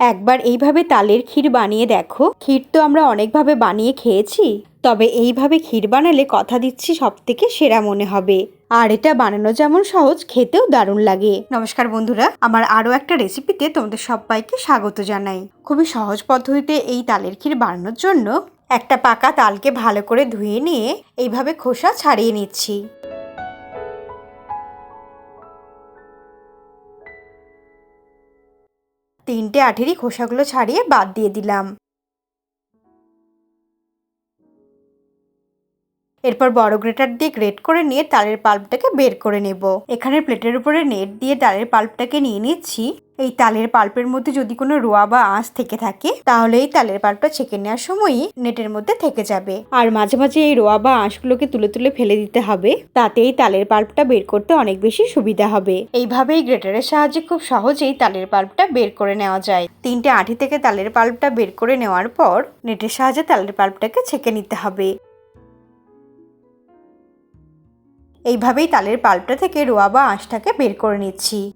একবার এইভাবে তালের ক্ষীর বানিয়ে দেখো। ক্ষীর তো আমরা অনেকভাবে বানিয়ে খেয়েছি। তবে এইভাবে ক্ষীর বানালে কথা দিচ্ছি সব থেকে সেরা মনে হবে। আর এটা বানানো যেমন সহজ, খেতেও দারুণ লাগে। নমস্কার বন্ধুরা, আমার আরও একটা রেসিপিতে তোমাদের সবাইকে স্বাগত জানাই। খুবই সহজ পদ্ধতিতে এই তালের ক্ষীর বানানোর জন্য একটা পাকা তালকে ভালো করে ধুয়ে নিয়ে এইভাবে খোসা ছাড়িয়ে নিচ্ছি। আঠেরই খোসাগুলো ছাড়িয়ে বাদ দিয়ে দিলাম। এরপর বড় গ্রেটার দিয়ে গ্রেট করে নিয়ে তালের পাল্পটাকে বের করে নেব। এখানে প্লেটের উপরে নেট দিয়ে তালের পাল্পটাকে নিয়ে নিচ্ছি। এই তালের পাল্পের মধ্যে যদি কোনো রোয়া বা আঁশ থেকে থাকে, তাহলে এই তালের পাল্পটা ছেঁকে নেওয়ার সময়ই নেটের মধ্যে থেকে যাবে। আর মাঝে মাঝে এই রোয়া বা আঁশগুলোকে তুলে তুলে ফেলে দিতে হবে। তাতে এই তালের পাল্পটা বের করতে অনেক বেশি সুবিধা হবে। এইভাবে এই গ্রেটারের সাহায্যে খুব সহজেই তালের পাল্পটা বের করে নেওয়া যায়। তিনটে আঠি থেকে তালের পাল্পটা বের করে নেওয়ার পর নেটের সাহায্যে তালের পাল্পটাকে ছেঁকে নিতে হবে। এইভাবেই তালের পাল্পটা থেকে রোয়া বা আঁশটাকে বের করে নিচ্ছি।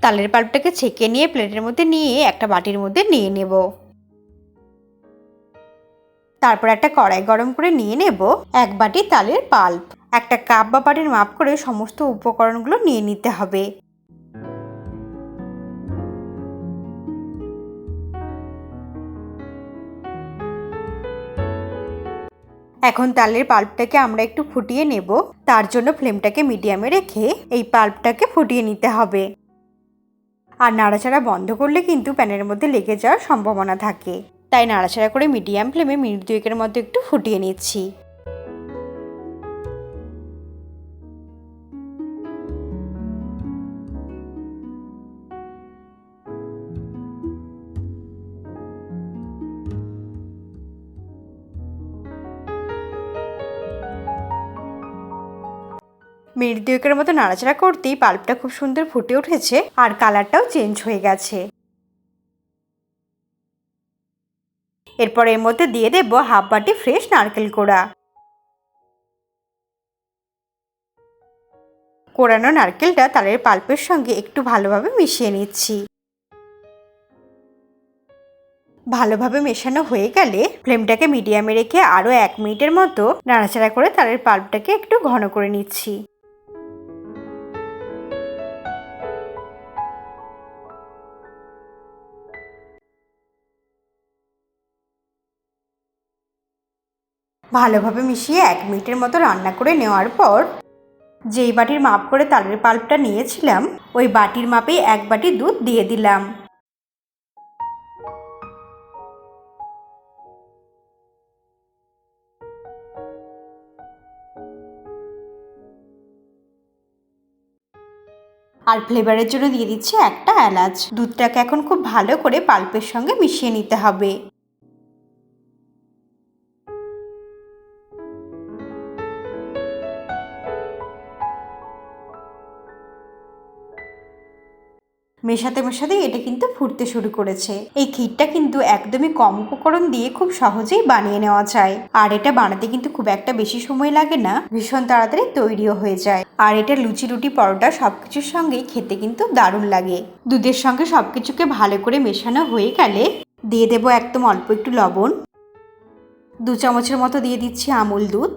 তালের পাল্পটাকে ছেঁকে নিয়ে প্লেটের মধ্যে নিয়ে একটা বাটির মধ্যে নিয়ে নেব। তারপর একটা কড়াই গরম করে নিয়ে নেব এক বাটি তালের পাল্প। একটা কাপ বা বাটির মাপ করে সমস্ত উপকরণগুলো নিয়ে নিতে হবে। এখন তালের পাল্পটাকে আমরা একটু ফুটিয়ে নেব। তার জন্য ফ্লেমটাকে মিডিয়ামে রেখে এই পাল্পটাকে ফুটিয়ে নিতে হবে। আর নাড়াচাড়া বন্ধ করলে কিন্তু প্যানের মধ্যে লেগে যাওয়ার সম্ভাবনা থাকে। তাই নাড়াচাড়া করে মিডিয়াম ফ্লেমে মিনিট দুয়েকের মধ্যে একটু ফুটিয়ে নিচ্ছি। মিনিট দুয়েকের মতো নাড়াচাড়া করতেই পাল্পটা খুব সুন্দর ফুটে উঠেছে আর কালারটাও চেঞ্জ হয়ে গেছে। এরপর এর মধ্যে দিয়ে দেব হাফ বাটি ফ্রেশ নারকেল কোড়া। কোড়ানো নারকেলটা তালের পাল্পের সঙ্গে একটু ভালোভাবে মিশিয়ে নিচ্ছি। ভালোভাবে মেশানো হয়ে গেলে ফ্লেমটাকে মিডিয়ামে রেখে আরও এক মিনিটের মতো নাড়াচাড়া করে তালের পাল্পটাকে একটু ঘন করে নিচ্ছি। ভালোভাবে মিশিয়ে এক মিনিটের মতো রান্না করে নেওয়ার পর, যেই বাটির মাপ করে তালের পাল্পটা নিয়েছিলাম, ওই বাটির মাপেই এক বাটি দুধ দিয়ে দিলাম। আর ফ্লেভারের জন্য দিয়ে দিচ্ছি একটা এলাচ। দুধটাকে এখন খুব ভালো করে পাল্পের সঙ্গে মিশিয়ে নিতে হবে। মেশাতে মেশাতে এটা কিন্তু ফুটতে শুরু করেছে। এই ক্ষীরটা কিন্তু একদমই কম উপকরণ দিয়ে খুব সহজেই বানিয়ে নেওয়া যায়। আর এটা বানাতে কিন্তু খুব একটা বেশি সময় লাগে না, ভীষণ তাড়াতাড়ি তৈরিও হয়ে যায়। আর এটা লুচি, রুটি, পরোটা সবকিছুর সঙ্গেই খেতে কিন্তু দারুণ লাগে। দুধের সঙ্গে সবকিছুকে ভালো করে মেশানো হয়ে গেলে দিয়ে দেবো একদম অল্প একটু লবণ। দু চামচের মতো দিয়ে দিচ্ছি আমুল দুধ।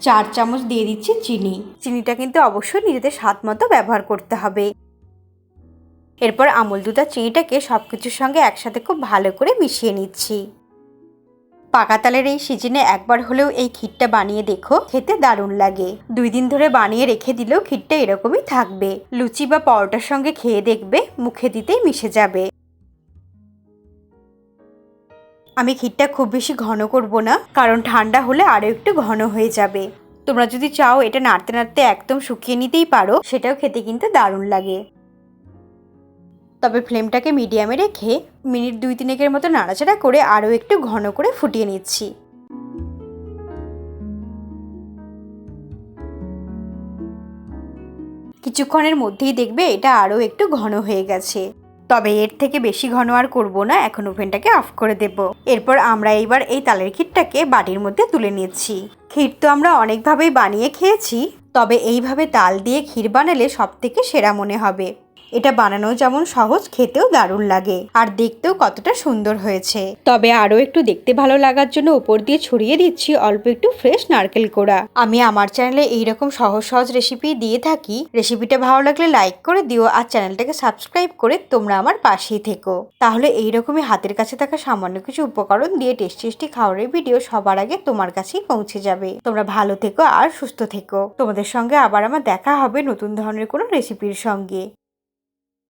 চার চামচ দিয়ে দিচ্ছি চিনি। চিনিটা কিন্তু অবশ্যই নিজেদের স্বাদ মতো ব্যবহার করতে হবে। এরপর আমুল দুধ আর চিনিটাকে সব কিছুর সঙ্গে একসাথে খুব ভালো করে মিশিয়ে নিচ্ছি। পাকাতালের এই সিজনে একবার হলেও এই ক্ষীরটা বানিয়ে দেখো, খেতে দারুণ লাগে। দুই দিন ধরে বানিয়ে রেখে দিলেও ক্ষীরটা এরকমই থাকবে। লুচি বা পরোটার সঙ্গে খেয়ে দেখবে, মুখে দিতেই মিশে যাবে। আমি ক্ষীরটা খুব বেশি ঘন করব না, কারণ ঠান্ডা হলে আরও একটু ঘন হয়ে যাবে। তোমরা যদি চাও এটা নাড়তে নাড়তে একদম শুকিয়ে নিতেই পারো, সেটাও খেতে কিন্তু দারুণ লাগে। তবে ফ্লেমটাকে মিডিয়ামে রেখে মিনিট দুই তিনেকের মতো নাড়াচাড়া করে আরও একটু ঘন করে ফুটিয়ে নিচ্ছি। কিছুক্ষণের মধ্যেই দেখবে এটা আরও একটু ঘন হয়ে গেছে। তবে এর থেকে বেশি ঘন আর করব না, এখন ওভেনটাকে অফ করে দেব। এরপর আমরা এইবার এই তালের ক্ষীরটাকে বাটির মধ্যে তুলে নিচ্ছি। ক্ষীর তো আমরা অনেকভাবেই বানিয়ে খেয়েছি, তবে এইভাবে তাল দিয়ে ক্ষীর বানালে সব থেকে সেরা মনে হবে। এটা বানানো যেমন সহজ, খেতেও দারুণ লাগে। আর দেখতেও কতটা সুন্দর হয়েছে। তবে আরও একটু দেখতে ভালো লাগার জন্য উপর দিয়ে ছড়িয়ে দিচ্ছি অল্প একটু ফ্রেশ নারকেল কোড়া। আমি আমার চ্যানেলে এইরকম সহজ সহজ রেসিপি দিয়ে থাকি। রেসিপিটা ভালো লাগলে লাইক করে দিও আর চ্যানেলটাকে সাবস্ক্রাইব করে তোমরা আমার পাশেই থেকো। তাহলে এইরকমই হাতের কাছে থাকা সামান্য কিছু উপকরণ দিয়ে টেস্টি টেস্টি খাওয়ারের ভিডিও সবার আগে তোমার কাছেই পৌঁছে যাবে। তোমরা ভালো থেকো আর সুস্থ থেকো। তোমাদের সঙ্গে আবার আমার দেখা হবে নতুন ধরনের কোনো রেসিপির সঙ্গে।